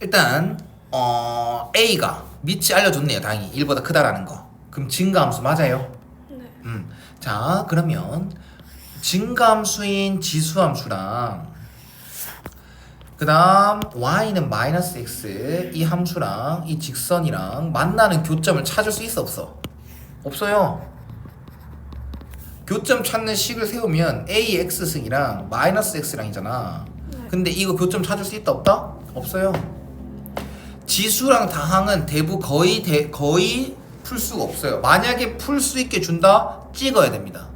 일단 어, A가 밑이 알려줬네요. 다행히 1보다 크다라는 거. 그럼 증가함수 맞아요? 네. 음. 자, 그러면 증가함수인 지수함수랑 그 다음 y는 마이너스 x 이 함수랑 이 직선이랑 만나는 교점을 찾을 수 있어 없어? 없어요. 교점 찾는 식을 세우면 a x 승이랑 마이너스 x랑이잖아. 네. 근데 이거 교점 찾을 수 있다 없다? 없어요. 지수랑 다항은 대부 거의 대, 거의 풀 수가 없어요. 만약에 풀 수 있게 준다 찍어야 됩니다.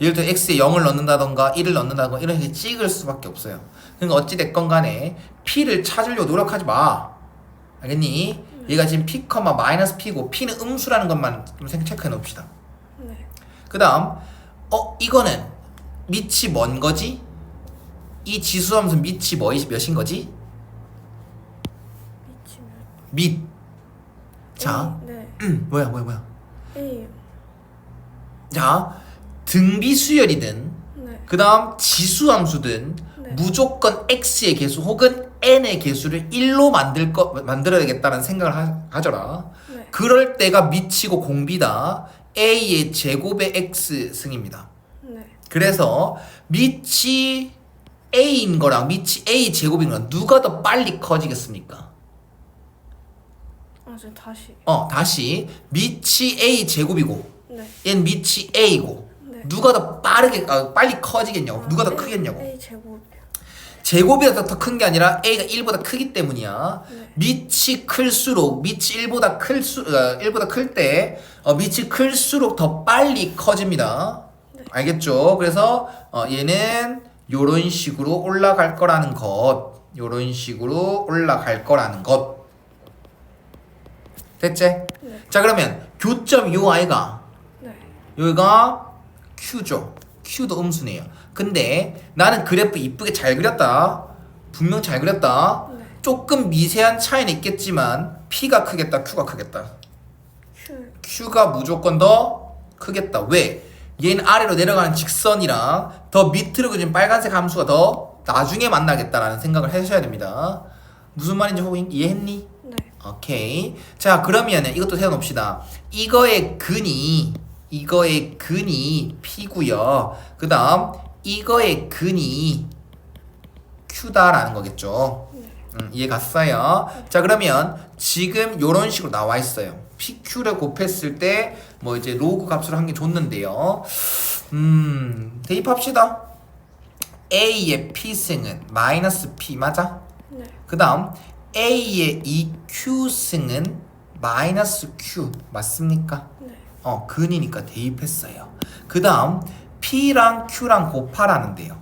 예를 들어 x에 0을 넣는다던가 1을 넣는다던가 이런 식으로 찍을 수밖에 없어요. 그러니까 어찌 됐건 간에 p를 찾으려고 노력하지 마. 알겠니? 얘가 지금 p, 마이너스 p고 p는 음수라는 것만 좀 생- 체크해 놓읍시다. 네. 그 다음 어 이거는 밑이 뭔 거지? 이 지수함수 밑이 뭐이 몇인 거지? 밑. 자, A, 네. 뭐야 뭐야 뭐야. A. 자, 등비 수열이든 네. 그 다음 지수함수든 네. 무조건 x의 개수 혹은 n의 개수를 1로 만들 거 만들어야 되겠다는 생각을 하, 하져라. 네. 그럴 때가 미치고 공비다. a의 제곱의 x 승입니다. 네. 그래서 밑이 a인 거랑 밑이 a 제곱인 거랑 누가 더 빨리 커지겠습니까? 아, 저 다시. 어 다시 밑이 a 제곱이고 네. 얘는 밑이 a고 네. 누가 더 빠르게 아, 빨리 커지겠냐고 누가 더 A, 크겠냐고 A 제곱이요. 제곱이라 더큰 게 아니라 a가 1보다 크기 때문이야 네. 밑이 클수록 밑이 1보다 클수 어, 1보다 클 때 어, 밑이 클수록 더 빨리 커집니다 네. 알겠죠? 그래서 어, 얘는 요런 식으로 올라갈 거라는 것 요런 식으로 올라갈 거라는 것 됐지? 네. 자 그러면 교점 요 아이가 네. 여기가 Q죠. Q도 음수네요. 근데 나는 그래프 이쁘게 잘 그렸다. 분명 잘 그렸다. 네. 조금 미세한 차이는 있겠지만 P가 크겠다, Q가 크겠다. Q. Q가 무조건 더 크겠다. 왜? 얘는 아래로 내려가는 직선이랑 더 밑으로 그린 빨간색 함수가 더 나중에 만나겠다라는 생각을 하셔야 됩니다. 무슨 말인지 혹시 이해했니? 네. 오케이. 자, 그러면은 이것도 세워놓읍시다. 이거의 근이, 이거의 근이 P고요. 그 다음, 이거의 근이 Q다라는 거겠죠. 네. 음, 이해 갔어요? 자, 그러면 지금 요런 식으로 나와 있어요. PQ를 곱했을 때, 뭐 이제 로그 값으로 한게 줬는데요. 음, 대입합시다. A의 P승은 마이너스 P, 맞아? 네. 그 다음 A의 이 Q승은 마이너스 Q 맞습니까? 네. 어 근이니까 대입했어요 그 다음 P랑 Q랑 곱하라는데요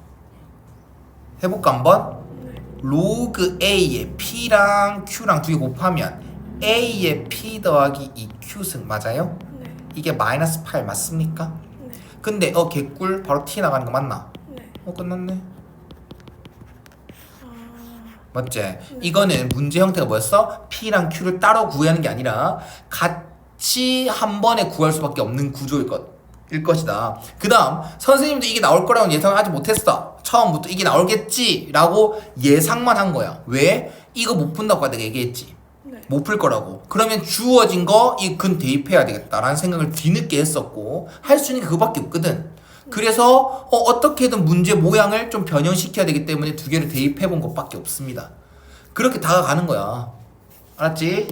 해볼까 한번? 네. 로그 A의 P랑 Q랑 두 개 곱하면 A의 P 더하기 이 Q승 맞아요? 네. 이게 마이너스 8 맞습니까? 네. 근데 어 개꿀 바로 T 나가는 거 맞나? 네. 어 끝났네 아. 맞지? 이거는 문제 형태가 뭐였어? P랑 Q를 따로 구하는 게 아니라 같이 한 번에 구할 수밖에 없는 구조일 것, 일 것이다. 그 다음, 선생님도 이게 나올 거라고 예상을 하지 못했어. 처음부터 이게 나올겠지? 라고 예상만 한 거야. 왜? 이거 못 푼다고 내가 얘기했지. 네. 못풀 거라고. 그러면 주어진 거 이 근 대입해야 되겠다라는 생각을 뒤늦게 했었고 할 수 있는 게 그거밖에 없거든. 그래서 어, 어떻게든 문제 모양을 좀 변형시켜야 되기 때문에 두 개를 대입해 본 것밖에 없습니다. 그렇게 다가가는 거야. 알았지?